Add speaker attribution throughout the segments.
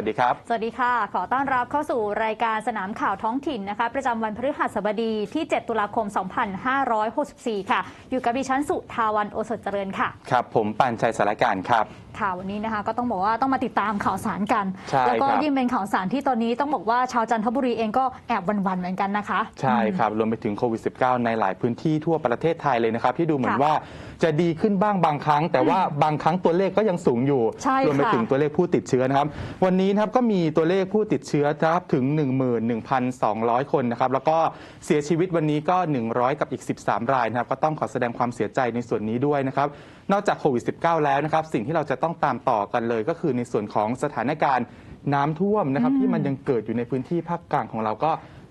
Speaker 1: สวัสดีครับ
Speaker 2: สวัสดีค่ะ ขอต้อนรับเข้าสู่รายการสนามข่าวท้องถิ่นนะคะ ประจำวันพฤหัสบดีที่ 7 ตุลาคม 2564 ค่ะ อยู่กับดิฉันสุทาวันโอสถเจริญค่ะ
Speaker 1: ครับ ผมปานชัยสารการครับ
Speaker 2: ข่าววันนี้นะคะก็ต้องบอกว่าต้องมาติดตามข่าวสารกัน
Speaker 1: ใช่
Speaker 2: แล้วก็
Speaker 1: ครับ
Speaker 2: ยิ่งเป็นข่าวสารที่ตอนนี้ต้องบอกว่าชาวจันทบุรีเองก็แอบวันๆเหมือนกันนะคะ
Speaker 1: ใช่ครับรวมไปถึงโควิด -19 ในหลายพื้นที่ทั่วประเทศไทยเลยนะครับที่ดูเหมือน
Speaker 2: ค่ะ
Speaker 1: ว่า จะดีขึ้นบ้างบางครั้ง แต่ว่าบางครั้งตัวเลขก็ยังสูงอยู่
Speaker 2: ใช่
Speaker 1: รวมไป
Speaker 2: ค่ะ
Speaker 1: ถึงตัวเลขผู้ติดเชื้อนะครับ วันนี้นะครับก็มีตัวเลขผู้ติดเชื้อนะครับถึง 11,200 คนนะครับ แล้วก็เสียชีวิตวันนี้ก็ 100 กับอีก 13 รายนะครับ ก็ต้องขอแสดงความเสียใจในส่วนนี้ด้วยนะครับ นอกจากโควิด -19 แล้วนะครับ สิ่งที่เราจะต้องตามต่อกันเลย ก็คือในส่วนของสถานการณ์น้ำท่วมนะครับที่มันยังเกิดอยู่ในพื้นที่ภาคกลางของเราก็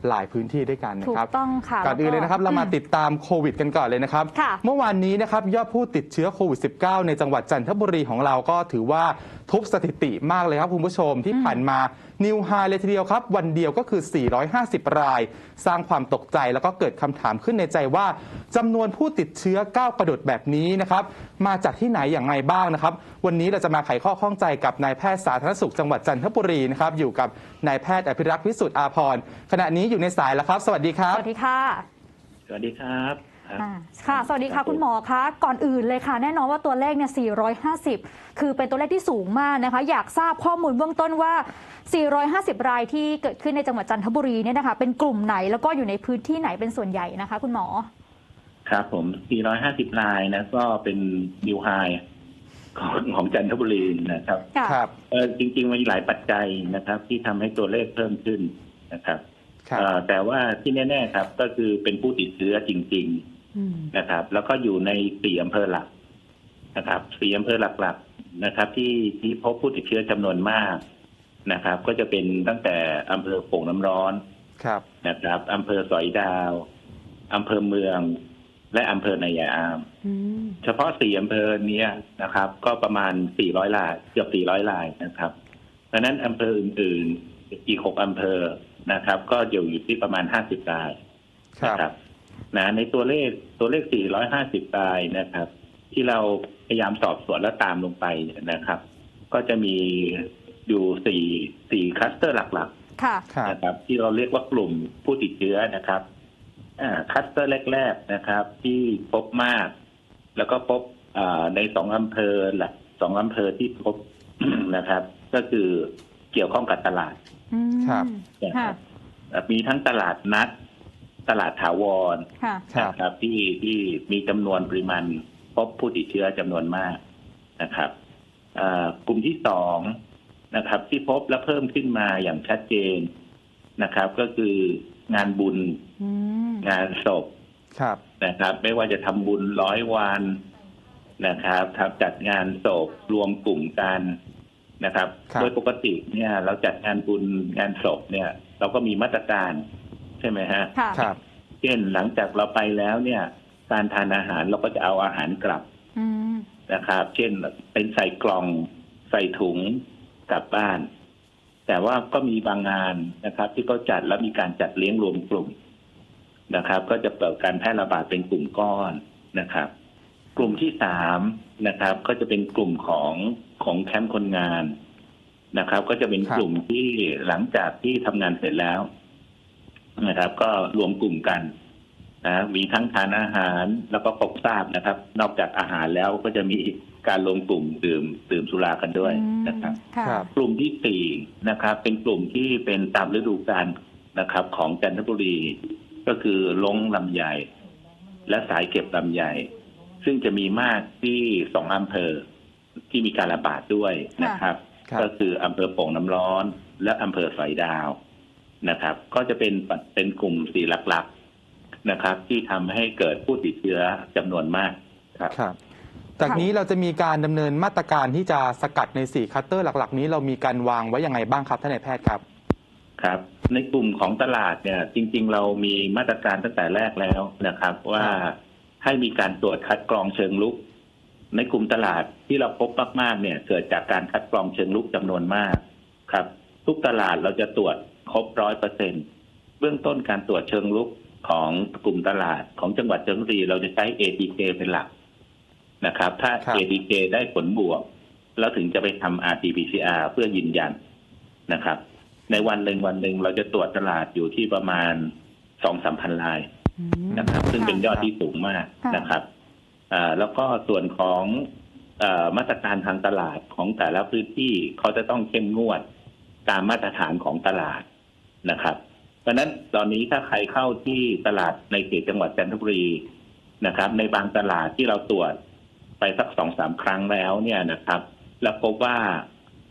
Speaker 1: หลายพื้นที่ด้วยกันนะ
Speaker 2: ถู
Speaker 1: ค
Speaker 2: ก
Speaker 1: รับ
Speaker 2: ต้องค่ะ
Speaker 1: ก่อนอื่นเลยนะครับเรามาติดตามโควิดกันก่อนเลยนะครับ
Speaker 2: ค่ะ
Speaker 1: เมื่อวานนี้นะครับยอดผู้ติดเชื้อโควิด -19 ในจังหวัดจันทบุรีของเราก็ถือว่าทุบสถิติมากเลยครับคุณผู้ชมที่ผ่านมา นิวไฮเลยทีเดียวครับ วันเดียวก็คือ 450 ราย สร้างความตกใจแล้วก็เกิดคำถามขึ้นในใจว่าจำนวนผู้ติดเชื้อก้าวกระโดดแบบนี้นะครับ มาจากที่ไหนอย่างไรบ้างนะครับ วันนี้เราจะมาไขข้อข้องใจกับนายแพทย์สาธารณสุขจังหวัดจันทบุรีนะครับ อยู่กับนายแพทย์อภิรักษ์วิสุทธิ์อาภรณ์ขณะนี้อยู่ในสายแล้วครับ สวัสดีครั
Speaker 2: ส
Speaker 1: บ
Speaker 2: วัสดีค่ะ
Speaker 3: สวัสดีครับ ครับ
Speaker 2: อ่าค่ะ สวัสดีค่ะ คุณหมอคะก่อนอื่นเลยค่ะ แน่นอนว่าตัวเลขเนี่ย 450 คือเป็นตัวเลขที่สูงมากนะคะ อยากทราบข้อมูลเบื้องต้นว่า 450 รายที่เกิดขึ้นในจังหวัดจันทบุรีเนี่ยนะคะ เป็นกลุ่มไหนแล้วก็อยู่ในพื้นที่ไหนเป็นส่วนใหญ่นะคะ คุณหมอ
Speaker 3: ครับผม 450 รายนะก็เป็นนิวไฮของของจันทบุรีนะครับ
Speaker 2: ค่ะ
Speaker 1: ครับ
Speaker 3: เออจริง ๆ มันมีหลายปัจจัยนะครับ ที่ทำให้ตัวเลขเพิ่มขึ้นนะครับ
Speaker 1: ครับ
Speaker 3: เอ่อแต่ว่าที่แน่ ๆ ครับ ก็คือเป็นผู้ติดเชื้อจริง
Speaker 2: อืม
Speaker 3: ๆ นะครับ แล้วก็อยู่ในสี่อำเภอหลักนะครับสี่อำเภอหลักๆนะครับ ที่ที่พบผู้ติดเชื้อจำนวนมากนะครับ ก็จะเป็นตั้งแต่อำเภอโป่งน้ำร้อน
Speaker 1: ครับ
Speaker 3: นะครับอำเภอสอยดาวอำเภอเมือง และอำเภอนายายอาม
Speaker 2: อืม
Speaker 3: เฉพาะสี่อำเภอเนี้ยนะครับ ก็ประมาณ400รายเกือบ400รายนะครับดังนั้นอำเภออื่น ๆ อีกหกอำเภอนะครับ ก็อยู่อยู่ที่ประมาณ50ราย
Speaker 1: ครั
Speaker 3: นะ
Speaker 1: บ
Speaker 3: ครับ นะในตัวเลขตัวเลข 450 รายนะครับ ที่เราพยายามสอบสวนและตามลงไปเนี่ยนะครับ ก็จะมีอยู่สี่สี่คลัสเตอร์หลักๆ
Speaker 2: ค่ะ
Speaker 1: ครับ
Speaker 3: นะครับ ที่เราเรียกว่ากลุ่มผู้ติดเชื้อนะครับอ่าคลัสเตอร์แรกๆนะครับ ที่พบมาก แล้วก็พบอ่าในสองอำเภอหละสองอำเภอที่พบ นะครับ ก็คือเกี่ยวข้องกับตลาด
Speaker 2: อืม
Speaker 1: ครับ
Speaker 3: นะค
Speaker 2: ค่ะ
Speaker 3: รับอ่ามีทั้งตลาดนัด ตลาดถาวร
Speaker 2: ค่ะ
Speaker 1: ครับ
Speaker 3: นะครับที่ที่มีจำนวนปริมาณพบผู้ติดเชื้อจำนวนมากนะครับอ่ากลุ่มที่สองนะครับ ที่พบและเพิ่มขึ้นมาอย่างชัดเจนนะครับ ก็คืองานบุญ
Speaker 2: อืม
Speaker 3: งานศพ
Speaker 1: ครับ
Speaker 3: นะครับไม่ว่าจะทำบุญร้อยวันนะครับทำจัดงานศพรวมกลุ่มกันนะครับ
Speaker 1: ครับ
Speaker 3: โดยปกติเนี่ย เราจัดงานบุญงานศพเนี่ย เราก็มีมาตรการ ใช่ไหมฮะ
Speaker 2: ค่ะ
Speaker 1: ครับ
Speaker 3: เช่นหลังจากเราไปแล้วเนี่ย การทานอาหารเราก็จะเอาอาหารกลับ
Speaker 2: อืม
Speaker 3: นะครับ เช่นเป็นใส่กล่องใส่ถุงกลับบ้าน แต่ว่าก็มีบางงานนะครับ ที่เขาจัดแล้วมีการจัดเลี้ยงรวมกลุ่มนะครับ ก็จะเปิดการแพร่ระบาดเป็นกลุ่มก้อนนะครับ กลุ่มที่สามนะครับ ก็จะเป็นกลุ่มของของแคมป์คนงานนะครับ ก็จะเป็น
Speaker 1: ครับ
Speaker 3: กลุ่มที่หลังจากที่ทำงานเสร็จแล้ว นะครับ ก็รวมกลุ่มกันนะมีทั้งทานอาหารแล้วก็พบทราบนะครับ นอกจากอาหารแล้วก็จะมีการรวมกลุ่มดื่มดื่มสุรากันด้วยนะครับ
Speaker 2: ค่ะ
Speaker 1: ครับ
Speaker 3: กลุ่มที่สี่นะครับ เป็นกลุ่มที่เป็นตามฤดูกาลนะครับ ของจันทบุรีก็คือลงลำไยและสายเก็บลำไยซึ่งจะมีมากที่สองอำเภอที่มีการระบาดด้วยนะครับ
Speaker 1: ครับ
Speaker 3: ก็คืออำเภอโป่งน้ำร้อน และอำเภอสอยดาว นะครับ ก็จะเป็นเป็นกลุ่มสี่หลักๆนะครับ ที่ทำให้เกิดผู้ติดเชื้อจำนวนมากครับ
Speaker 1: ครับ จากนี้เราจะมีการดำเนินมาตรการที่จะสกัดใน4คัตเตอร์หลัก ๆ นี้เรามีการวางไว้ยังไงบ้างครับท่านนายแพทย์ครับ
Speaker 3: ครับ ในกลุ่มของตลาดเนี่ยจริง ๆ เรามีมาตรการตั้งแต่แรกแล้วนะครับ ว่าให้มีการตรวจคัดกรองเชิงลุก ในกลุ่มตลาดที่เราพบมากๆเนี่ย เกิดจากการคัดกรองเชิงลุกจำนวนมากครับ ทุกตลาดเราจะตรวจ ครบร้อยเปอร์เซ็นเบื้องต้นการตรวจเชิงลุกของกลุ่มตลาดของจังหวัดจันทบุรีเราจะใช้ ATK เป็นหลักนะครับ ถ้า
Speaker 1: ครับ
Speaker 3: ATK ได้ผลบวก แล้วถึงจะไปทำ RT-PCR เพื่อยืนยันนะครับ ในวันหนึ่งวันหนึ่งเราจะตรวจตลาดอยู่ที่ประมาณสองสามพันราย
Speaker 2: อืม
Speaker 3: นะครับ ซึ่งเป็นยอดที่สูงมาก
Speaker 2: ค่ะ
Speaker 3: นะครับอ่าแล้วก็ส่วนของเออมาตรการทางตลาดของแต่ละพื้นที่เขาจะต้องเข้มงวดตามมาตรฐานของตลาด นะครับ เพราะฉะนั้นตอนนี้ถ้าใครเข้าที่ตลาดในเขตจังหวัดจันทบุรีนะครับ ในบางตลาดที่เราตรวจไปสักสองสามครั้งแล้วเนี่ยนะครับ แล้วพบว่า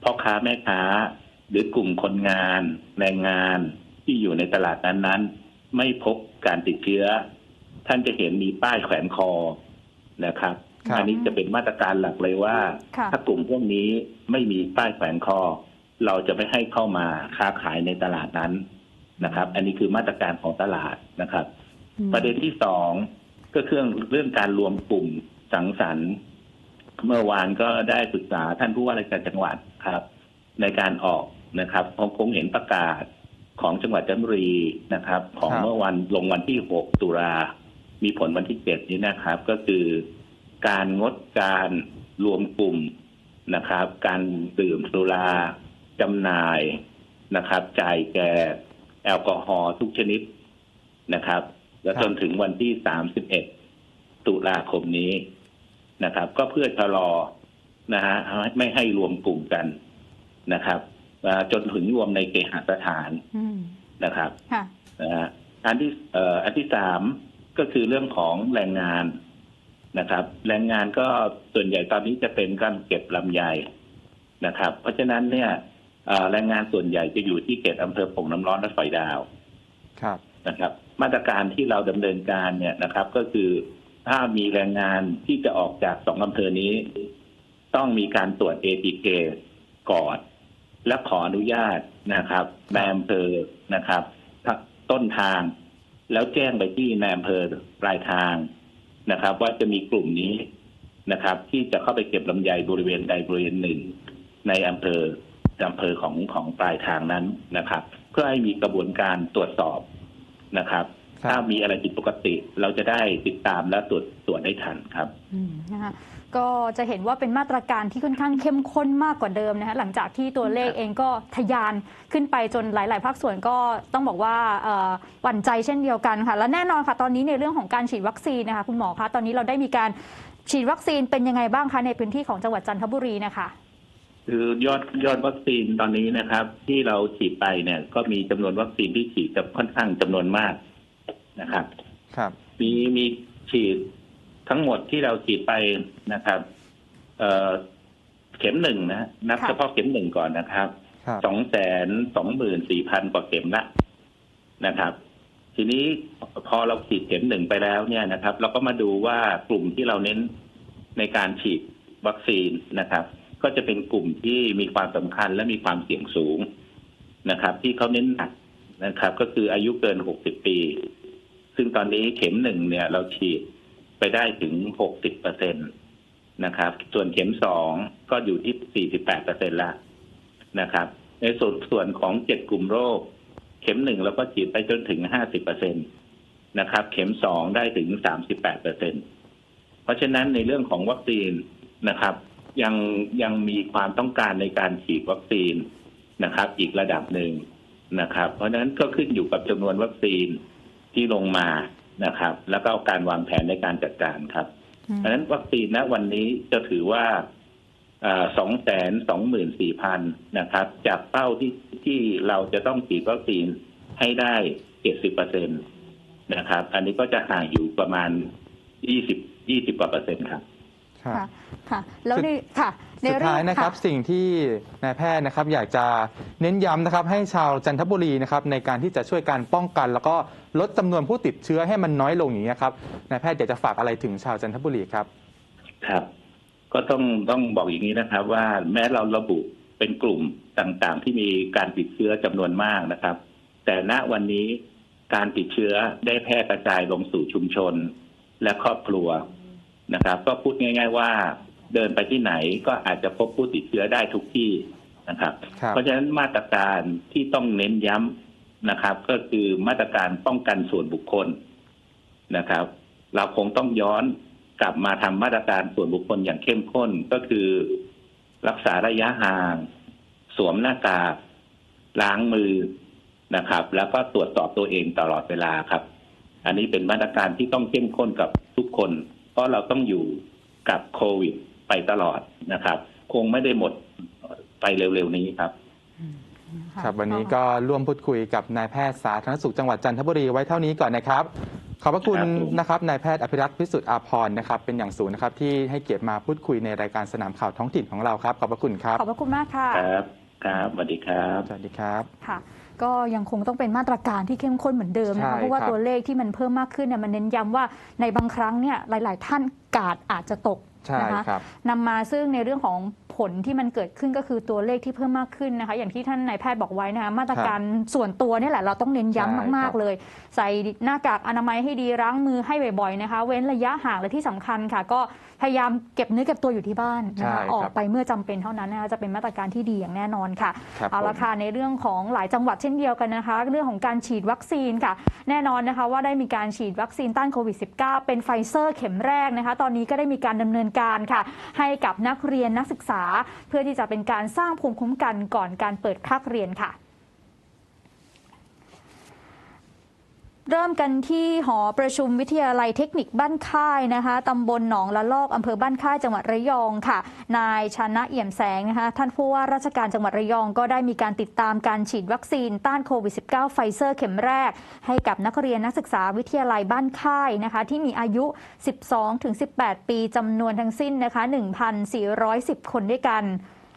Speaker 3: พ่อค้าแม่ค้าหรือกลุ่มคนงานแรงงานที่อยู่ในตลาดนั้นๆ ไม่พบการติดเชื้อ ท่านจะเห็นมีป้ายแขวนคอนะครับ
Speaker 1: ครับ
Speaker 3: อันี้จะเป็นมาตรการหลักเลยว่า
Speaker 2: ค่ะ
Speaker 3: ถ้ากลุ่มพวกนี้ไม่มีป้ายแขวนคอ เราจะไม่ให้เข้ามาค้าขายในตลาดนั้นนะครับ อันนี้คือมาตรการของตลาดนะครับ
Speaker 2: อืม
Speaker 3: ประเด็นที่สองก็เครื่องเรื่องการรวมกลุ่มสังสรรค์เมื่อวานก็ได้ปรึกษาท่านผู้ว่าราชการจังหวัดครับ ในการออกนะครับผมคงเห็นประกาศของจังหวัดจันทบุรีนะครับ ของ
Speaker 1: ครับ
Speaker 3: เมื่อวันลงวันที่ 6 ตุลามีผลวันที่ 7 นี้นะครับ ก็คือการงดการรวมกลุ่มนะครับ การดื่มสุรา จำหน่ายนะครับ จ่ายแก่แอลกอฮอล์ทุกชนิดนะครับ และ
Speaker 1: ครับ
Speaker 3: จนถึงวันที่ 31 ตุลาคมนี้นะครับ ก็เพื่อชะลอนะฮะไม่ให้รวมกลุ่มกันนะครับอ่าจนถึงรวมในเกหสถาน
Speaker 2: อืม
Speaker 3: นะครับ
Speaker 2: ค่ะ
Speaker 3: นะฮะอันที่เอ่ออันที่สามก็คือเรื่องของแรงงานนะครับ แรงงานก็ส่วนใหญ่ตอนนี้จะเป็นการเก็บลำไยนะครับ เพราะฉะนั้นเนี่ยเอ่อ แรงงานส่วนใหญ่จะอยู่ที่เขตอำเภอผงน้ำร้อนและสอยดาว
Speaker 1: ครับ
Speaker 3: นะครับ มาตรการที่เราดำเนินการเนี่ยนะครับ ก็คือถ้ามีแรงงานที่จะออกจากสองอำเภอนี้ ต้องมีการตรวจ ATK ก่อน และขออนุญาตนะครับในอำเภอนะครับทต้นทาง แล้วแจ้งไปที่ในอำเภอปลายทางนะครับ ว่าจะมีกลุ่มนี้นะครับ ที่จะเข้าไปเก็บลำไยบริเวณใดบริเวณหนึ่ง ในอำเภอ อำเภอของของปลายทางนั้นนะครับ เพื่อให้มีกระบวนการตรวจสอบนะครับ
Speaker 1: ครับ
Speaker 3: ถ้ามีอะไรผิดปกติเราจะได้ติดตามและตรวจตรวจได้ทันครับ
Speaker 2: อืมนะคะก็จะเห็นว่าเป็นมาตรการที่ค่อนข้างเข้มข้นมากกว่าเดิมนะคะหลังจากที่ตัวเลขเองก็ทะยานขึ้นไปจนหลาย ๆ ภาคส่วนก็ต้องบอกว่าเอ่อหวั่นใจเช่นเดียวกันค่ะ และแน่นอนค่ะตอนนี้ในเรื่องของการฉีดวัคซีนนะคะคุณหมอคะตอนนี้เราได้มีการฉีดวัคซีนเป็นยังไงบ้างคะในพื้นที่ของจังหวัดจันทบุรีนะคะ
Speaker 3: คือยอดยอดวัคซีนตอนนี้นะครับ ที่เราฉีดไปเนี่ยก็มีจำนวนวัคซีนที่ฉีดจะค่อนข้างจำนวนมากนะครับ
Speaker 1: ครับ
Speaker 3: มีมีฉีดทั้งหมดที่เราฉีดไปนะครับ เอ่อเข็มหนึ่งนะนับ
Speaker 2: ค่ะ
Speaker 3: เฉพาะเข็มหนึ่งก่อนนะครับ
Speaker 1: ครับ
Speaker 3: สองแสนสองหมื่นสี่พันกว่าเข็มละนะครับ ทีนี้พอเราฉีดเข็มหนึ่งไปแล้วเนี่ยนะครับ เราก็มาดูว่ากลุ่มที่เราเน้นในการฉีดวัคซีนนะครับ ก็จะเป็นกลุ่มที่มีความสำคัญและมีความเสี่ยงสูงนะครับ ที่เขาเน้นหนักนะครับ ก็คืออายุเกินหกสิบปี ซึ่งตอนนี้เข็มหนึ่งเนี่ย เราฉีดไปได้ถึงหกสิบเปอร์เซ็นตนะครับ ส่วนเข็มสองก็อยู่ที่สี่สิบแปดเปอร์เซ็นละนะครับ ในส่วนส่วนของเจ็ดกลุ่มโรค เข็มหนึ่งเราก็ฉีดไปจนถึงห้าสิบเปอร์เซ็นตนะครับ เข็มสองได้ถึงสามสิบแปดเปอร์เซ็นเพราะฉะนั้นในเรื่องของวัคซีนนะครับ ยังยังมีความต้องการในการฉีดวัคซีนนะครับ อีกระดับหนึ่งนะครับ เพราะฉะนั้นก็ขึ้นอยู่กับจำนวนวัคซีนที่ลงมานะครับ แล้วก็การวางแผนในการจัดการครับ เพราะฉะนั้นวัคซีนณวันนี้จะถือว่าสองแสนสองหมื่นสี่พันนะครับ จากเป้าที่ที่เราจะต้องฉีดวัคซีนให้ได้เจ็ดสิบเปอร์เซ็นตนะครับ อันนี้ก็จะห่างอยู่ประมาณยี่สิบยี่สิบกว่าเปอร์เซ็นต์ครับ
Speaker 1: ครับ
Speaker 2: ค่ะค่ะแล้วในค่ะใน
Speaker 1: สุด
Speaker 2: เรื่อง
Speaker 1: ท้ายนะครับสิ่งที่นายแพทย์นะครับอยากจะเน้นย้ำนะครับให้ชาวจันทบุรีนะครับในการที่จะช่วยการป้องกัน แล้วก็ลดจำนวนผู้ติดเชื้อให้มันน้อยลงอย่างนี้ยครับนายแพทย์อยากจะฝากอะไรถึงชาวจันทบุรีครับ
Speaker 3: ครับ ก็ต้องต้องบอกอย่างนี้นะครับ ว่าแม้เราระบุเป็นกลุ่มต่างๆ ที่มีการติดเชื้อจำนวนมากนะครับ แต่ณวันนี้การติดเชื้อได้แพร่กระจายลงสู่ชุมชน และครอบครัว นะครับ ก็พูดง่าย ๆ ว่าเดินไปที่ไหนก็อาจจะพบผู้ติดเชื้อได้ทุกที่นะครับ
Speaker 1: ครับ
Speaker 3: เพราะฉะนั้นมาตรการที่ต้องเน้นย้ำนะครับ ก็คือมาตรการป้องกันส่วนบุคคลนะครับ เราคงต้องย้อนกลับมาทำมาตรการส่วนบุคคลอย่างเข้มข้นก็คือ รักษาระยะห่าง สวมหน้ากากล้างมือนะครับ แล้วก็ตรวจสอบตัวเองตลอดเวลาครับ อันนี้เป็นมาตรการที่ต้องเข้มข้นกับทุกคนเพ ราะเราต้องอยู่กับโควิดไปตลอดนะครับ คงไม่ได้หมดไปเร็วๆนี้ครับะ
Speaker 1: ครับ วันนี้ก็ร่วมพูดคุยกับนายแพทย์สาธารณสุขจังหวัดจันทบุรีไว้เท่านี้ก่อนนะครับ ขอบพระคุณ
Speaker 3: ครับผม
Speaker 1: นะครับนายแพทย์อภิรักษ์พิสุทธิ์อาภรณ์นะครับ เป็นอย่างสูงนะครับที่ให้เกียรติมาพูดคุยในรายการสนามข่าวท้องถิ่นของเราครับ ขอบพระคุณครับ
Speaker 2: ขอบพระคุณมากค่ะ
Speaker 3: ครับ ครับสวัสดีครับ
Speaker 1: สวัสดีครับ
Speaker 2: ค่ะ ก็ยังคงต้องเป็นมาตรการที่เข้มข้นเหมือนเดิมนะ
Speaker 1: ใช่
Speaker 2: คะเพราะว่า
Speaker 1: ครับ
Speaker 2: ตัวเลขที่มันเพิ่มมากขึ้นเนี่ยมันเน้นย้ำว่าในบางครั้งเนี่ยหลาย ๆ ท่านกาดอาจจะตก
Speaker 1: ใช่
Speaker 2: นะคะ
Speaker 1: ครับ
Speaker 2: นำมาซึ่งในเรื่องของผลที่มันเกิดขึ้นก็คือตัวเลขที่เพิ่มมากขึ้นนะคะ อย่างที่ท่านนายแพทย์บอกไว้นะคะมาตรการส่วนตัวเนี่ยแหละเราต้องเน้น
Speaker 1: ใช่
Speaker 2: ย้ำ
Speaker 1: ครั
Speaker 2: มาก
Speaker 1: บ
Speaker 2: ๆเลย ใส่หน้ากากอนามัยให้ดีล้างมือให้บ่อยๆนะคะ เว้นระยะห่างและที่สำคัญค่ะ ก็ พยายามเก็บเนื้อเก็บตัวอยู่ที่บ้านนะคะ
Speaker 1: ใช่ครับ
Speaker 2: ออกไปเมื่อจำเป็นเท่านั้นนะคะจะเป็นมาตรการที่ดีอย่างแน่นอนค่ะ
Speaker 1: ครับ
Speaker 2: เอาละ
Speaker 1: ผม
Speaker 2: ค่ะในเรื่องของหลายจังหวัดเช่นเดียวกันนะคะ เรื่องของการฉีดวัคซีนค่ะ แน่นอนนะคะว่าได้มีการฉีดวัคซีนต้านโควิด -19 เป็นไฟเซอร์เข็มแรกนะคะ ตอนนี้ก็ได้มีการดำเนินการค่ะ ให้กับนักเรียนนักศึกษา เพื่อที่จะเป็นการสร้างภูมิคุ้มกันก่อนการเปิดภาคเรียนค่ะ เริ่มกันที่หอประชุมวิทยาลัยเทคนิคบ้านค่ายนะคะตำบลหนองละลอกอำเภอบ้านค่ายจังหวัดระยองค่ะ นายชนะเอี่ยมแสงนะคะท่านผู้ว่าราชการจังหวัดระยองก็ได้มีการติดตามการฉีดวัคซีนต้านโควิด -19 ไฟเซอร์เข็มแรก ให้กับนักเรียนนักศึกษาวิทยาลัยบ้านค่ายนะคะที่มีอายุ 12-18 ปีจำนวนทั้งสิ้นนะคะ1,410 คนด้วยกัน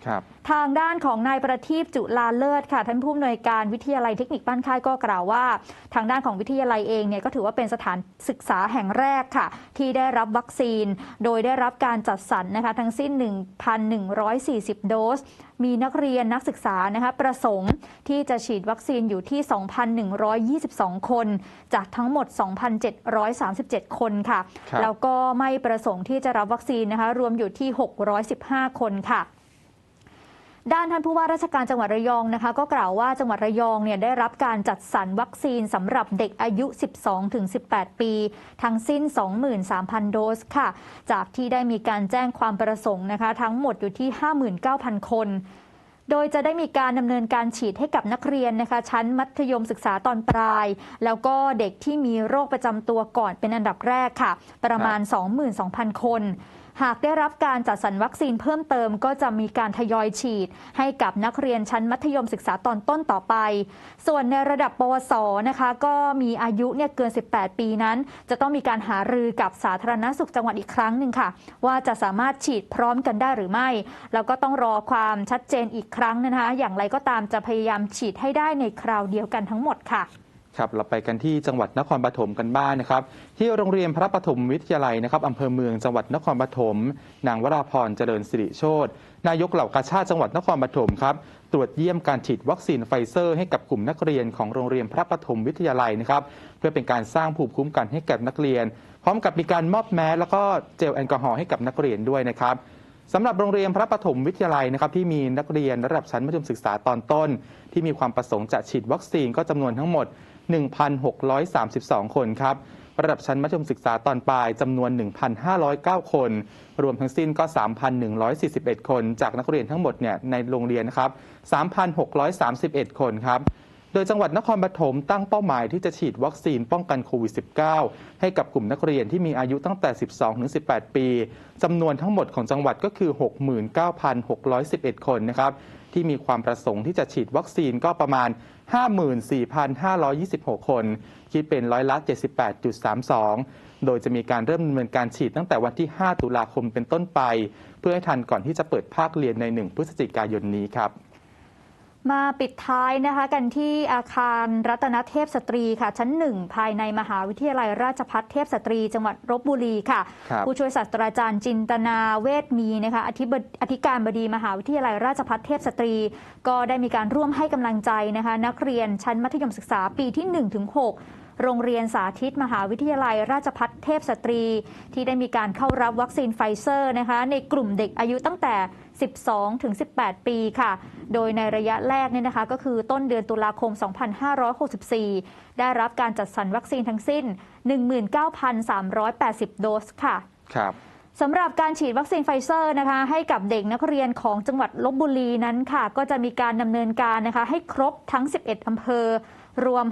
Speaker 1: ครับ
Speaker 2: ทางด้านของนายประทีปจุลาเลิศค่ะท่านผู้อำนวยการวิทยาลัยเทคนิคบ้านค่ายก็กล่าวว่า ทางด้านของวิทยาลัยเองเนี่ยก็ถือว่าเป็นสถานศึกษาแห่งแรกค่ะ ที่ได้รับวัคซีน โดยได้รับการจัดสรรนะคะทั้งสิ้น 1,140 โดส มีนักเรียนนักศึกษานะคะประสงค์ที่จะฉีดวัคซีนอยู่ที่ 2,122 คน จากทั้งหมด 2,737 คนค่ะ
Speaker 1: ครับ
Speaker 2: แล้วก็ไม่ประสงค์ที่จะรับวัคซีนนะคะรวมอยู่ที่ 615 คนค่ะ ด้านท่านผู้ว่าราชการจังหวัดระยองนะคะ ก็กล่าวว่าจังหวัดระยองเนี่ยได้รับการจัดสรรวัคซีนสำหรับเด็กอายุ 12-18 ปี ทั้งสิ้น 23,000 โดสค่ะ จากที่ได้มีการแจ้งความประสงค์นะคะ ทั้งหมดอยู่ที่ 59,000 คน โดยจะได้มีการดำเนินการฉีดให้กับนักเรียนนะคะ ชั้นมัธยมศึกษาตอนปลาย แล้วก็เด็กที่มีโรคประจำตัวก่อนเป็นอันดับแรกค่ะ ประมาณ 22,000 คน หากได้รับการจัดสรรวัคซีนเพิ่มเติมก็จะมีการทยอยฉีด ให้กับนักเรียนชั้นมัธยมศึกษาตอนต้นต่อไป ส่วนในระดับปวสนะคะ ก็มีอายุเนี่ยเกิน 18 ปีนั้น จะต้องมีการหารือกับสาธารณสุขจังหวัดอีกครั้งหนึ่งค่ะ ว่าจะสามารถฉีดพร้อมกันได้หรือไม่ แล้วก็ต้องรอความชัดเจนอีกครั้งนะคะ อย่างไรก็ตามจะพยายามฉีดให้ได้ในคราวเดียวกันทั้งหมดค่ะ
Speaker 1: ครับเราไปกันที่จังหวัดนครปฐมกันบ้างนะครับ ที่โรงเรียนพระปฐมวิทยาลัยนะครับอำเภอเมืองจังหวัดนครปฐมนางวราพรเจริญสิริโชตนายกเหล่ากาชาติจังหวัดนครปฐมครับตรวจเยี่ยมการฉีดวัคซีนไฟเซอร์ให้กับกลุ่มนักเรียนของโรงเรียนพระปฐมวิทยาลัยนะครับ เพื่อเป็นการสร้างภูมิคุ้มกันให้กับนักเรียน พร้อมกับมีการมอบแมสแล้วก็เจลแอลกอฮอล์ให้กับนักเรียนด้วยนะครับสำหรับโรงเรียนพระปฐมวิทยาลัยนะครับที่มีนักเรียนระดับชั้นมัธยมศึกษาตอนต้น ที่มีความประสงค์จะฉีดวัคซีนก็จำนวนทั้งหมด 1,632 คนครับระดับชั้นมัธยมศึกษาตอนปลายจำนวน 1,509 คน รวมทั้งสิ้นก็ 3,141 คน จากนักเรียนทั้งหมดเนี่ยในโรงเรียนนะครับ 3,631 คนครับ โดยจังหวัดนครปฐมตั้งเป้าหมายที่จะฉีดวัคซีนป้องกันโควิด -19 ให้กับกลุ่มนักเรียนที่มีอายุตั้งแต่ 12 ถึง 18 ปีจำนวนทั้งหมดของจังหวัดก็คือ 69,611 คนนะครับที่มีความประสงค์ที่จะฉีดวัคซีนก็ประมาณ 54,526 คน คิดเป็นร้อยละ 78.32 โดยจะมีการเริ่มดำเนินการฉีดตั้งแต่วันที่ 5 ตุลาคมเป็นต้นไป เพื่อให้ทันก่อนที่จะเปิดภาคเรียนใน 1 พฤศจิกายนนี้ครับ
Speaker 2: มาปิดท้ายนะคะกันที่อาคารรัตนเทพสตรีค่ะ ชั้นหนึ่งภายในมหาวิทยาลัยราชภัฏเทพสตรี จังหวัดลบบุรีค่ะ
Speaker 1: ครับ
Speaker 2: ผู้ช่วยศาสตราจารย์จินตนาเวทมีนะคะอธิบดอธิการบดีมหาวิทยาลัยราชภัฏเทพสตรี ก็ได้มีการร่วมให้กำลังใจนะคะ นักเรียนชั้นมัธยมศึกษาปีที่1-6ถึง6โรงเรียนสาธิตมหาวิทยาลัยราชภัฏเทพสตรี ที่ได้มีการเข้ารับวัคซีนไฟเซอร์นะคะในกลุ่มเด็กอายุตั้งแต่ 12ถึง18 ปีค่ะ โดยในระยะแรกเนี่ยนะคะก็คือต้นเดือนตุลาคม 2564 ได้รับการจัดสรรวัคซีนทั้งสิ้น 19,380 โดสค่ะ
Speaker 1: ครับ
Speaker 2: สำหรับการฉีดวัคซีนไฟเซอร์นะคะ ให้กับเด็กนักเรียนของจังหวัดลบบุรีนั้นค่ะ ก็จะมีการดำเนินการนะคะ ให้ครบทั้ง 11อำเภอ รวม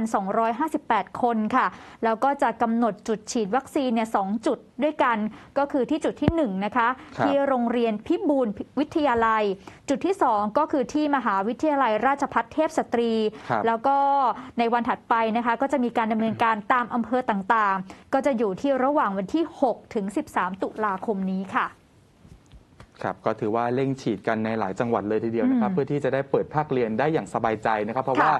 Speaker 2: 52,258 คนค่ะ แล้วก็จะกำหนดจุดฉีดวัคซีนเนี่ยสองจุดด้วยกัน ก็คือที่จุดที่ 1 นะคะ
Speaker 1: ครับ
Speaker 2: ที่โรงเรียนพิบูลวิทยาลัย จุดที่ 2 ก็คือที่มหาวิทยาลัยราชภัฏเทพสตรี
Speaker 1: ครับ
Speaker 2: แล้วก็ในวันถัดไปนะคะ ก็จะมีการดำเนินการตามอำเภอต่างๆ ก็จะอยู่ที่ระหว่างวันที่ 6 ถึง 13 ตุลาคมนี้ค่ะ
Speaker 1: ครับก็ถือว่าเร่งฉีดกันในหลายจังหวัดเลยทีเดียวนะครับ
Speaker 2: อืม
Speaker 1: เพื่อที่จะได้เปิดภาคเรียนได้อย่างสบายใจนะครับ เพราะ
Speaker 2: ค่ะ
Speaker 1: ว่า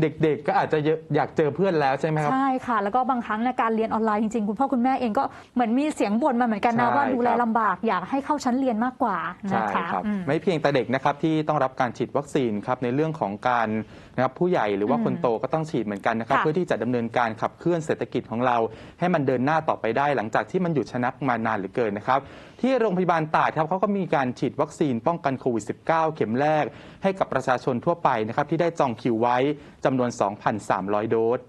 Speaker 1: เด็กๆ ก็อาจจะเยอะอยากเจอเพื่อนแล้วใช่ไหมครับ
Speaker 2: ใช่ค่ะ แล้วก็บางครั้งในการเรียนออนไลน์จริงๆ คุณพ่อคุณแม่เองก็เหมือนมีเสียงบ่นมาเหมือนกันนะ
Speaker 1: ใช่
Speaker 2: ว่าดูแล
Speaker 1: ครับ
Speaker 2: ลำบากอยากให้เข้าชั้นเรียนมากกว่า
Speaker 1: ใช่
Speaker 2: นะคะ
Speaker 1: ครับ
Speaker 2: อืม
Speaker 1: ไม่เพียงแต่เด็กนะครับที่ต้องรับการฉีดวัคซีนครับในเรื่องของการนะครับผู้ใหญ่หรือว่า
Speaker 2: อืม
Speaker 1: คนโตก็ต้องฉีดเหมือนกันนะครับ
Speaker 2: ค่ะ
Speaker 1: เพื่อที่จะดำเนินการขับเคลื่อนเศรษฐกิจของเรา ให้มันเดินหน้าต่อไปได้ หลังจากที่มันหยุดชะนักมานานเหลือเกินนะครับที่โรงพยาบาลตราดครับเขาก็มีการฉีดวัคซีนป้องกันโควิด -19 เข็มแรก ให้กับประชาชนทั่วไปนะครับที่ได้จองคิวไว้ จำนวน 2,300 โดส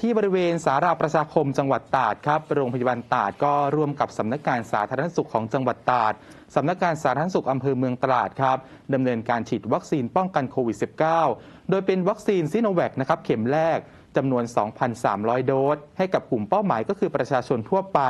Speaker 1: ที่บริเวณสาราประชาคมจังหวัดตราดครับ โรงพยาบาลตราดก็ร่วมกับสำนักงานสาธารณสุขของจังหวัดตราดสำนักงานสาธารณสุขอำเภอเมืองตราดครับดำเนินการฉีดวัคซีนป้องกันโควิด -19 โดยเป็นวัคซีนซิโนแวคนะครับเข็มแรกจำนวน 2,300 โดส ให้กับกลุ่มเป้าหมายก็คือประชาชนทั่วไป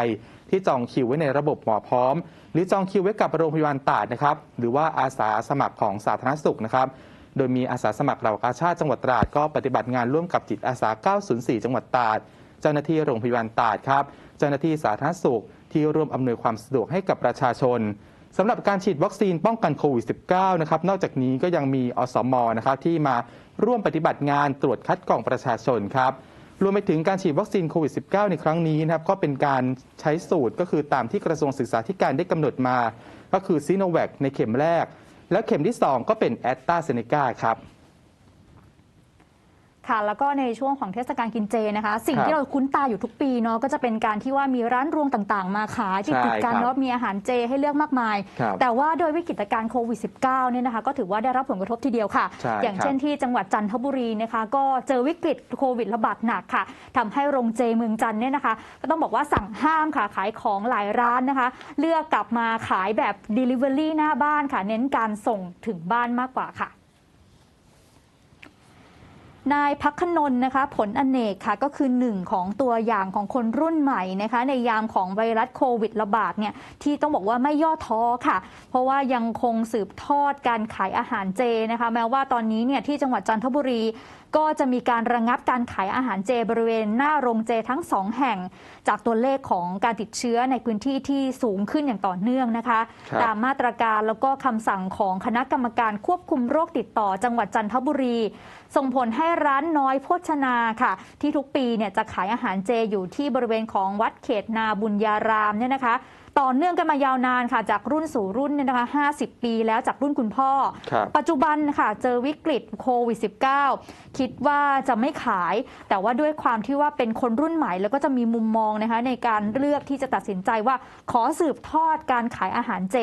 Speaker 1: ที่จองคิวไว้ในระบบหมอพร้อม หรือจองคิวไว้กับโรงพยาบาลตราดนะครับ หรือว่าอาสาสมัครของสาธารณสุขนะครับ โดยมีอาสาสมัครเหล่ากาชาติจังหวัดตราดก็ปฏิบัติงานร่วมกับจิตอาสา 904 จังหวัดตราด เจ้าหน้าที่โรงพยาบาลตราดครับ เจ้าหน้าที่สาธารณสุขที่ร่วมอำนวยความสะดวกให้กับประชาชนสำหรับการฉีดวัคซีนป้องกันโควิด -19 นะครับ นอกจากนี้ก็ยังมีอสมนะครับที่มาร่วมปฏิบัติงานตรวจคัดกรองประชาชนครับ รวมไปถึงการฉีดวัคซีนโควิด -19 ในครั้งนี้นะครับ ก็เป็นการใช้สูตรก็คือตามที่กระทรวงศึกษาธิการได้กำหนดมา ก็คือซีโนแวคในเข็มแรก และเข็มที่ 2 ก็เป็นแอตตาเซเนกาครับ
Speaker 2: ค่ะ แล้วก็ในช่วงของเทศกาลกินเจนะคะ สิ่ง
Speaker 1: ครับ
Speaker 2: ที่เราคุ้นตาอยู่ทุกปีเนาะก็จะเป็นการที่ว่ามีร้านรวงต่างๆ มาขายติด
Speaker 1: ใช่
Speaker 2: ติดกัน
Speaker 1: ครับ
Speaker 2: เนาะมีอาหารเจให้เลือกมากมาย
Speaker 1: ครับ
Speaker 2: แต่ว่าโดยวิกฤตการณ์โควิด -19 เนี่ยนะคะ ก็ถือว่าได้รับผลกระทบทีเดียวค่ะ
Speaker 1: ใช่
Speaker 2: อย่าง
Speaker 1: ครับ
Speaker 2: เช่นที่จังหวัดจันทบุรีนะคะ ก็เจอวิกฤตโควิดระบาดหนักค่ะทำให้โรงเจเมืองจันทร์เนี่ยนะคะ ก็ต้องบอกว่าสั่งห้ามค่ะขายของหลายร้านนะคะ เลือกกลับมาขายแบบ Delivery หน้าบ้านค่ะ เน้นการส่งถึงบ้านมากกว่าค่ะ นายพักขนนนะคะ ผลอเนกค่ะก็คือหนึ่งของตัวอย่างของคนรุ่นใหม่นะคะ ในยามของไวรัสโควิดระบาดเนี่ยที่ต้องบอกว่าไม่ย่อท้อค่ะ เพราะว่ายังคงสืบทอดการขายอาหารเจนะคะ แม้ว่าตอนนี้เนี่ยที่จังหวัดจันทบุรีก็จะมีการระงงับการขายอาหารเจบริเวณหน้าโรงเจทั้งสองแห่ง จากตัวเลขของการติดเชื้อในพื้นที่ที่สูงขึ้นอย่างต่อเนื่องนะคะ
Speaker 1: ครับ
Speaker 2: ตามมาตรการแล้วก็คำสั่งของคณะกรรมการควบคุมโรคติดต่อจังหวัดจันทบุรี ส่งผลให้ร้านน้อยโภชนาค่ะ ที่ทุกปีเนี่ยจะขายอาหารเจอยู่ที่บริเวณของวัดเขตนาบุญญารามเนี่ยนะคะ ต่อเนื่องกันมายาวนานค่ะ จากรุ่นสู่รุ่นเนี่ยนะคะ 50 ปีแล้วจากรุ่นคุณพ่อ
Speaker 1: ครับ
Speaker 2: ปัจจุบันค่ะ เจอวิกฤตโควิด -19 คิดว่าจะไม่ขาย แต่ว่าด้วยความที่ว่าเป็นคนรุ่นใหม่ แล้วก็จะมีมุมมองนะคะ ในการเลือกที่จะตัดสินใจว่าขอสืบทอดการขายอาหารเจ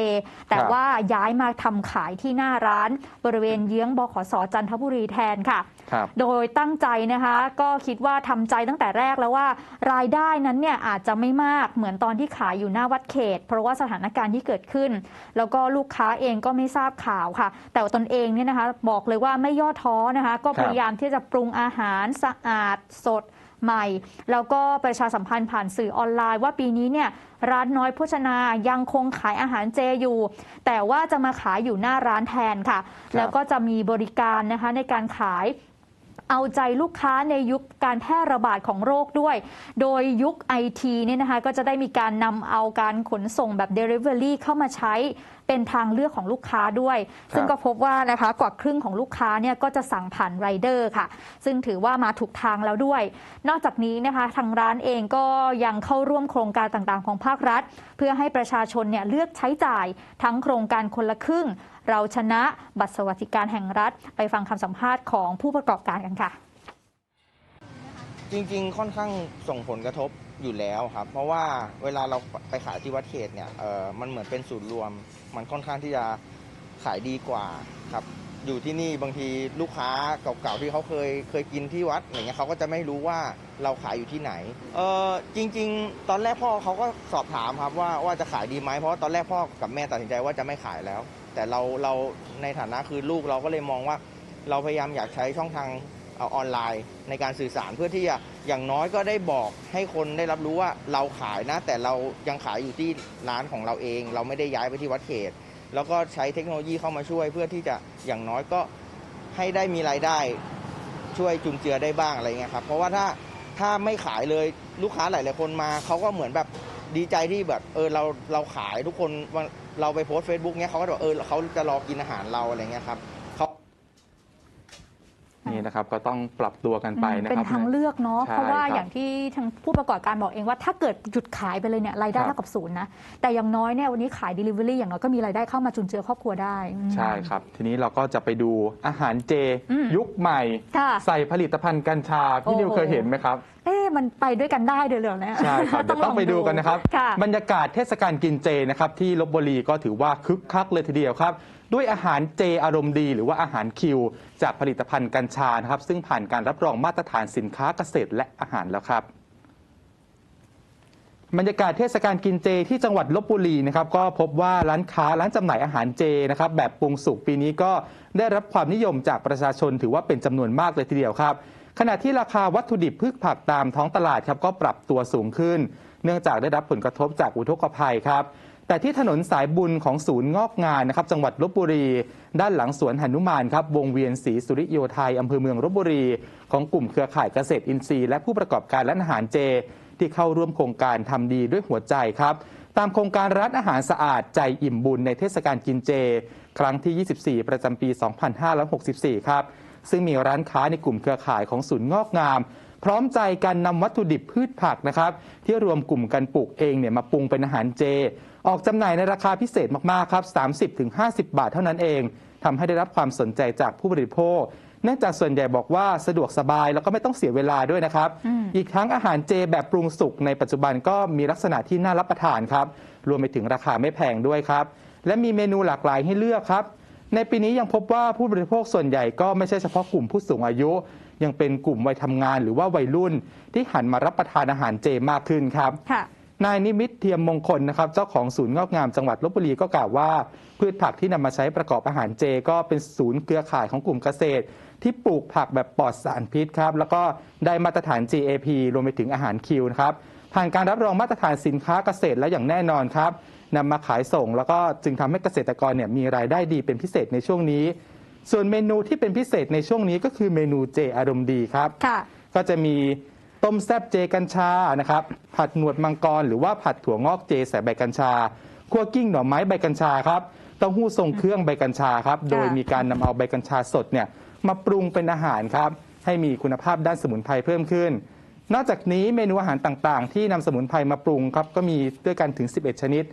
Speaker 2: แต่
Speaker 1: ครับ
Speaker 2: ว่าย้ายมาทำขายที่หน้าร้านบริเวณเยื้องบขสจันทบุรีแทนค่ะ
Speaker 1: ครับ
Speaker 2: โดยตั้งใจนะคะ ก็คิดว่าทำใจตั้งแต่แรกแล้วว่า รายได้นั้นเนี่ยอาจจะไม่มากเหมือนตอนที่ขายอยู่หน้าวัดเขตเพราะว่าสถานการณ์ที่เกิดขึ้น แล้วก็ลูกค้าเองก็ไม่ทราบข่าวค่ะ แต่ตนเองเนี่ยนะคะบอกเลยว่าไม่ย่อท้อนะคะ ก็พยายามที่จะปรุงอาหารสะอาดสดใหม่ แล้วก็ประชาสัมพันธ์ผ่านสื่อออนไลน์ ว่าปีนี้เนี่ยร้านน้อยโภชนายังคงขายอาหารเจอยู่ แต่ว่าจะมาขายอยู่หน้าร้านแทนค่ะ แล้วก็จะมีบริการนะคะในการขาย เอาใจลูกค้าในยุคการแพร่ระบาดของโรคด้วย โดยยุคไอทีเนี่ยนะคะก็จะได้มีการนำเอาการขนส่งแบบ Delivery เข้ามาใช้เป็นทางเลือกของลูกค้าด้วย ซึ่งก็พบว่านะคะกว่าครึ่งของลูกค้าเนี่ยก็จะสั่งผ่านไรเดอร์ค่ะ ซึ่งถือว่ามาถูกทางแล้วด้วย นอกจากนี้นะคะทางร้านเองก็ยังเข้าร่วมโครงการต่างๆ ของภาครัฐ เพื่อให้ประชาชนเนี่ยเลือกใช้จ่ายทั้งโครงการคนละครึ่ง เราชนะบัตรสวัสดิการแห่งรัฐ ไปฟังคำสัมภาษณ์ของผู้ประกอบการกันค่ะ
Speaker 4: จริงๆ ค่อนข้างส่งผลกระทบอยู่แล้วครับ เพราะว่าเวลาเราไปขายที่วัดเขตเนี่ยเออมันเหมือนเป็นศูนย์รวม มันค่อนข้างที่จะขายดีกว่าครับอยู่ที่นี่บางทีลูกค้าเก่าๆที่เขาเคยเคยกินที่วัดอะไรเงี้ยเขาก็จะไม่รู้ว่าเราขายอยู่ที่ไหน เออจริง ๆ ตอนแรกพ่อเขาก็สอบถามครับว่าว่าจะขายดีไหมเพราะว่าตอนแรกพ่อกับแม่ตัดสินใจว่าจะไม่ขายแล้ว แต่เราเราในฐานะคือลูกเราก็เลยมองว่า เราพยายามอยากใช้ช่องทางออนไลน์ในการสื่อสารเพื่อที่จะอย่างน้อยก็ได้บอกให้คนได้รับรู้ว่าเราขายนะ แต่เรายังขายอยู่ที่ร้านของเราเอง เราไม่ได้ย้ายไปที่วัดเขต แล้วก็ใช้เทคโนโลยีเข้ามาช่วย เพื่อที่จะอย่างน้อยก็ให้ได้มีรายได้ช่วยจุนเจือได้บ้างอะไรเงี้ยครับเพราะว่าถ้าถ้าไม่ขายเลยลูกค้าหลาย ๆ คนมาเขาก็เหมือนแบบดีใจที่แบบเออเราเราขายทุกคน เราไปโพสต์เฟซบุ๊กเนี้ยเขาก็บอกเออเขาจะรอกินอาหารเราอะไรเงี้ยครับ
Speaker 1: นี่นะครับก็ต้องปรับตัวกันไปนะ
Speaker 2: เป็น
Speaker 1: ครับ
Speaker 2: ทางเลือกเนาะ
Speaker 1: ใช่
Speaker 2: เพราะว่า
Speaker 1: ครับ
Speaker 2: อย่างที่ทางผู้ประกอบการบอกเองว่า ถ้าเกิดหยุดขายไปเลยเนี่ยรายได้
Speaker 1: ครับ
Speaker 2: เท่ากับศูนย์นะแต่อย่างน้อยเนี่ยวันนี้ขาย Delivery อย่างน้อยก็มีรายได้เข้ามาจุนเจือครอบครัวได้อืม
Speaker 1: ใช่ครับ ทีนี้เราก็จะไปดูอาหารเจ
Speaker 2: อืม
Speaker 1: ยุคใหม่
Speaker 2: ค่ะ
Speaker 1: ใส่ผลิตภัณฑ์กัญชา พี่
Speaker 2: โอ้
Speaker 1: นิวเคยเห็นไหมครับ
Speaker 2: เอ๊ะมันไปด้วยกันได้เลยเหรอเนี่ย
Speaker 1: ใช่ครับเดี๋ยวต้องไปดูกันนะครับ
Speaker 2: ค่ะ
Speaker 1: บรรยากาศเทศกาลกินเจนะครับที่ลบบุรีก็ถือว่าคึกคักเลยทีเดียวครับ ด้วยอาหารเจอารมณ์ดี หรือว่าอาหารคิว จากผลิตภัณฑ์กัญชานะครับ ซึ่งผ่านการรับรองมาตรฐานสินค้าเกษตรและอาหารแล้วครับบรรยากาศเทศกาลกินเจที่จังหวัดลบบุรีนะครับก็พบว่าร้านค้าร้านจำหน่ายอาหารเจนะครับแบบปรุงสุกปีนี้ก็ได้รับความนิยมจากประชาชนถือว่าเป็นจำนวนมากเลยทีเดียวครับ ขณะที่ราคาวัตถุดิบพืชผักตามท้องตลาดครับก็ปรับตัวสูงขึ้น เนื่องจากได้รับผลกระทบจากอุทกภัยครับ แต่ที่ถนนสายบุญของศูนย์งอกงานนะครับจังหวัดลบบุรี ด้านหลังสวนหนุมานครับวงเวียนศรีสุริโยไทยอำเภอเมืองลบบุรี ของกลุ่มเครือข่ายเกษตรอินทรีย์และผู้ประกอบการร้านอาหารเจ ที่เข้าร่วมโครงการทำดีด้วยหัวใจครับตามโครงการร้านอาหารสะอาดใจอิ่มบุญในเทศกาลกินเจ ครั้งที่ 24 ประจำปี 2564 ครับ ซึ่งมีร้านค้าในกลุ่มเครือข่ายของศูนย์งอกงาม พร้อมใจกันนำวัตถุดิบพืชผักนะครับ ที่รวมกลุ่มกันปลูกเองเนี่ยมาปรุงเป็นอาหารเจ ออกจำหน่ายในราคาพิเศษมากๆครับ30-50 บาทเท่านั้นเองทำให้ได้รับความสนใจจากผู้บริโภคเนื่องจากส่วนใหญ่บอกว่าสะดวกสบายแล้วก็ไม่ต้องเสียเวลาด้วยนะครับ
Speaker 2: อืม
Speaker 1: อีกทั้งอาหารเจแบบปรุงสุกในปัจจุบันก็มีลักษณะที่น่ารับประทานครับ รวมไปถึงราคาไม่แพงด้วยครับ และมีเมนูหลากหลายให้เลือกครับ ในปีนี้ยังพบว่าผู้บริโภคส่วนใหญ่ก็ไม่ใช่เฉพาะกลุ่มผู้สูงอายุ ยังเป็นกลุ่มวัยทำงานหรือว่าวัยรุ่น ที่หันมารับประทานอาหารเจมากขึ้นครับ
Speaker 2: ค่ะ
Speaker 1: นายนิมิตเทียมมงคลนะครับเจ้าของศูนย์งอกงามจังหวัดลบบุรีก็กล่าวว่า พืชผักที่นำมาใช้ประกอบอาหารเจ ก็เป็นศูนย์เครือข่ายของกลุ่มเกษตร ที่ปลูกผักแบบปลอดสารพิษครับแล้วก็ได้มาตรฐาน GAP รวมไปถึงอาหารคิวนะครับผ่านการรับรองมาตรฐานสินค้าเกษตรและอย่างแน่นอนครับนำมาขายส่ง แล้วก็จึงทำให้เกษตรกรเนี่ยมีรายได้ดีเป็นพิเศษในช่วงนี้ ส่วนเมนูที่เป็นพิเศษในช่วงนี้ก็คือเมนูเจอารมณ์ดีครับ
Speaker 2: ค่ะ
Speaker 1: ก็จะมี ต้มแซบเจกัญชานะครับผัดหนวดมังกรหรือว่าผัดถั่วงอกเจใส่ใบกัญชาคั่วกิ้งหน่อไม้ใบกัญชาครับเต้าหู้ทรงเครื่องใบกัญชาครับโดยมีการนำเอาใบกัญชาสดเนี่ยมาปรุงเป็นอาหารครับให้มีคุณภาพด้านสมุนไพรเพิ่มขึ้น นอกจากนี้เมนูอาหารต่างๆ ที่นำสมุนไพรมาปรุงครับก็มีด้วยกันถึง 11 ชนิด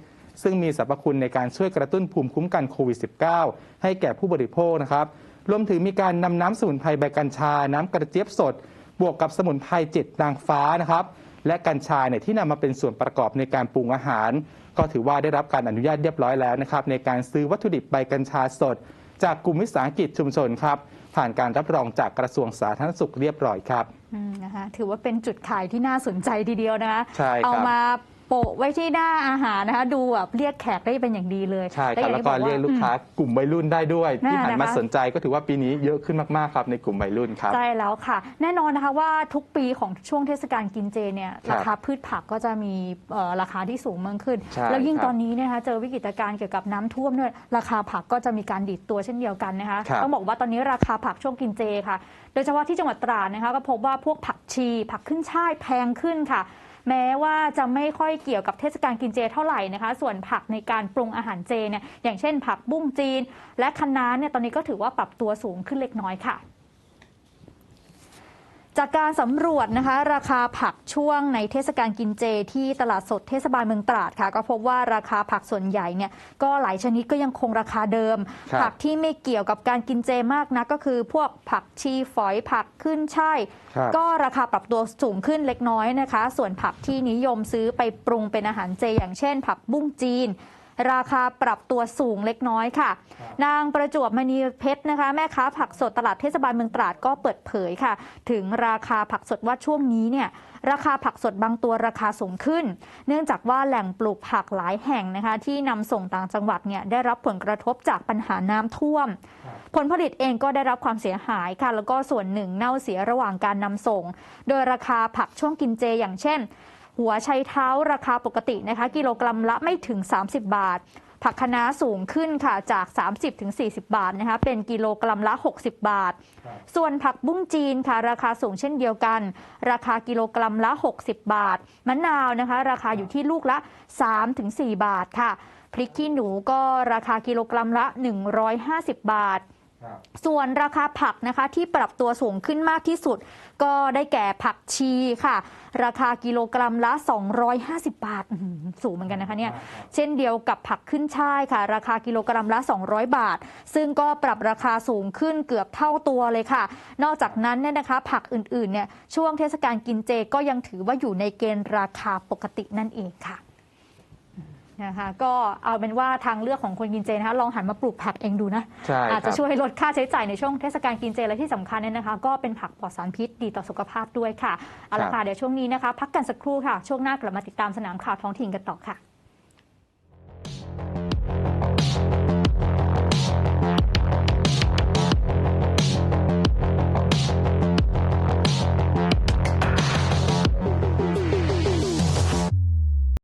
Speaker 1: ซึ่งมีสรรพคุณในการช่วยกระตุ้นภูมิคุ้มกันโควิด -19 ให้แก่ผู้บริโภคนะครับรวมถึงมีการนำน้ำสมุนไพรใบกัญชา น้ำกระเจี๊ยบสด บวกกับสมุนไพรเจ็ดนางฟ้านะครับ และกัญชาเนี่ยที่นำมาเป็นส่วนประกอบในการปรุงอาหาร ก็ถือว่าได้รับการอนุญาตเรียบร้อยแล้วนะครับ ในการซื้อวัตถุดิบใบกัญชาสด จากกลุ่มวิสาหกิจชุมชนครับ ผ่านการรับรองจากกระทรวงสาธารณสุขเรียบร้อยครับ
Speaker 2: อืมนะคะถือว่าเป็นจุดขายที่น่าสนใจทีเดียวนะคะ
Speaker 1: ใช่ครับ
Speaker 2: เอามา โปะไว้ที่หน้าอาหารนะคะ ดูแบบเรียกแขกได้เป็นอย่างดีเลย
Speaker 1: ใช่ครับ
Speaker 2: อาง
Speaker 1: แล้ว
Speaker 2: ที่
Speaker 1: ก็
Speaker 2: บอ
Speaker 1: เรียกลูกค้ากลุ่มวัยรุ่นได้ด้วยที่
Speaker 2: น่า
Speaker 1: หันมา
Speaker 2: นะคะ
Speaker 1: สนใจก็ถือว่าปีนี้เยอะขึ้นมากๆครับในกลุ่มวัยรุ่นครับ
Speaker 2: ใช่แล้วค่ะ แน่นอนนะคะว่าทุกปีของช่วงเทศกาลกินเจเนี่ย
Speaker 1: ครับ
Speaker 2: ราคาพืชผักก็จะมีเอ่อราคาที่สูงมากขึ้น
Speaker 1: ใช่
Speaker 2: แล้วยิ่ง
Speaker 1: ครับ
Speaker 2: ตอนนี้เนยนะคะเจอวิกฤตการณ์เกี่ยวกับน้ำท่วมด้วยราคาผักก็จะมีการดิดตัวเช่นเดียวกันนะคะ
Speaker 1: ครับ
Speaker 2: ต้องบอกว่าตอนนี้ราคาผักช่วงกินเจค่ะ โดยเฉพาะที่จังหวัดตราดนะคะก็พบว่าพวกผักชี ผักขึ้นช่ายแพงขึ้นค่ะ แม้ว่าจะไม่ค่อยเกี่ยวกับเทศกาลกินเจเท่าไหร่นะคะ ส่วนผักในการปรุงอาหารเจเนี่ยอย่างเช่น ผักบุ้งจีน และคะน้าเนี่ยตอนนี้ก็ถือว่าปรับตัวสูงขึ้นเล็กน้อยค่ะ จากการสำรวจนะคะ ราคาผักช่วงในเทศกาลกินเจ ที่ตลาดสดเทศบาลเมืองตราดค่ะ ก็พบว่าราคาผักส่วนใหญ่เนี่ยก็หลายชนิดก็ยังคงราคาเดิม
Speaker 1: ครับ
Speaker 2: ผักที่ไม่เกี่ยวกับการกินเจมากนะก็คือ พวกผักชีฝอยผักขึ้นช่าย
Speaker 1: ครับ
Speaker 2: ก็ราคาปรับตัวสูงขึ้นเล็กน้อยนะคะ ส่วนผักที่นิยมซื้อไปปรุงเป็นอาหารเจ อย่างเช่น ผักบุ้งจีน ราคาปรับตัวสูงเล็กน้อยค่ะ นางประจวบมณีเพชรนะคะ แม่ค้าผักสดตลาดเทศบาลเมืองตราดก็เปิดเผยค่ะ ถึงราคาผักสดว่าช่วงนี้เนี่ยราคาผักสดบางตัวราคาสูงขึ้น เนื่องจากว่าแหล่งปลูกผักหลายแห่งนะคะ ที่นำส่งต่างจังหวัดเนี่ยได้รับผลกระทบจากปัญหาน้ำท่วม ผลผลิตเองก็ได้รับความเสียหายค่ะ แล้วก็ส่วนหนึ่งเน่าเสียระหว่างการนำส่ง โดยราคาผักช่วงกินเจอย่างเช่น หัวไชัยเท้าราคาปกตินะคะ กิโลกรัมละไม่ถึง 30 บาท ผักคะน้าสูงขึ้นค่ะจาก 30ถึง40 บาทนะคะ เป็นกิโลกรัมละ 60 บาท ส่วนผักบุ้งจีนค่ะ ราคาสูงเช่นเดียวกัน ราคากิโลกรัมละ 60 บาท มะนาวนะคะ ราคาอยู่ที่ลูกละ 3-4 บาทค่ะ พริกขี้หนูก็ราคากิโลกรัมละ 150 บาท ส่วนราคาผักนะคะที่ปรับตัวสูงขึ้นมากที่สุด ก็ได้แก่ผักชีค่ะ ราคากิโลกรัมละ 250 บาทอื้อหือสูงเหมือนกันนะคะเนี่ยเช่นเดียวกับผักขึ้นช่ายค่ะ ราคากิโลกรัมละ 200 บาท ซึ่งก็ปรับราคาสูงขึ้นเกือบเท่าตัวเลยค่ะ นอกจากนั้นเนี่ยนะคะ ผักอื่นๆเนี่ยช่วงเทศกาลกินเจก็ยังถือว่าอยู่ในเกณฑ์ราคาปกตินั่นเองค่ะ นะคะก็เอาเป็นว่าทางเลือกของคนกินเจนะคะลองหันมาปลูกผักเองดูนะอาจจะช่วยลดค่าใช้จ่ายในช่วงเทศกาลกินเจและที่สำคัญเนี่ยนะคะ ก็เป็นผักปลอดสารพิษดีต่อสุขภาพด้วยค่ะเอาละค่ะเดี๋ยวช่วงนี้นะคะ พักกันสักครู่ค่ะ ช่วงหน้ากลับมาติดตามสนามข่าวท้องถิ่นกันต่อค่ะ